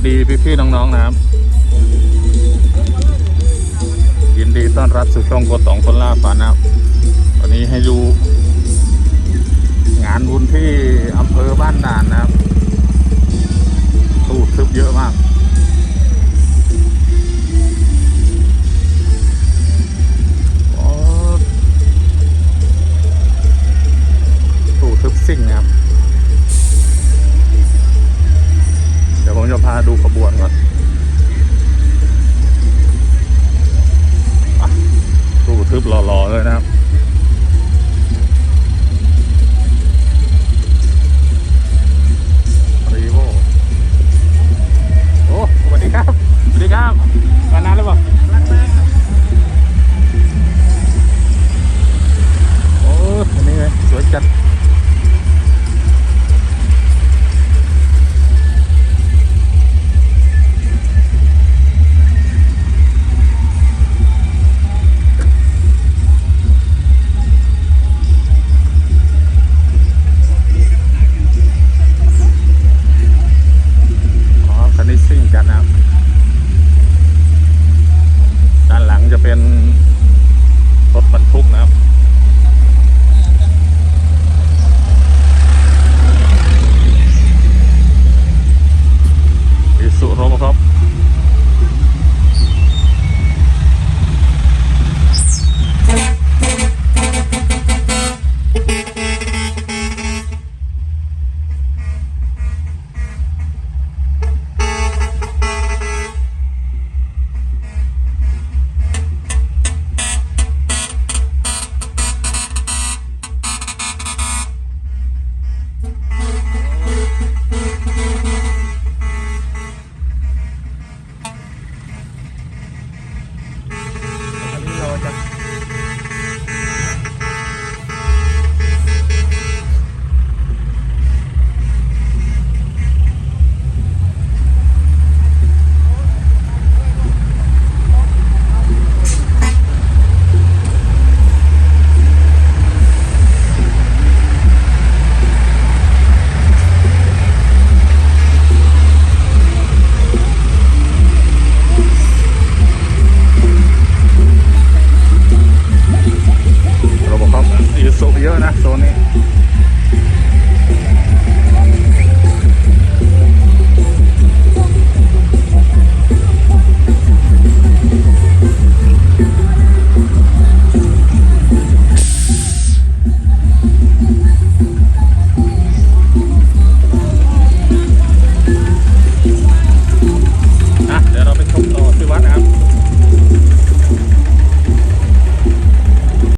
วัสดีพี่ๆน้องๆนะครับ ยินดีต้อนรับสู่ช่องกดสองคนล่าฝันนะครับ วันนี้ให้ดู งานบุญที่อำเภอบ้านด่านนะครับตู้ทึบเยอะมากตู้ทึบซิ่งนะครับาดูขบวนก่อนตู้ทึบหล่อๆเลยนะครับ็นรถบรรทุกนะครับอิสุรบครับ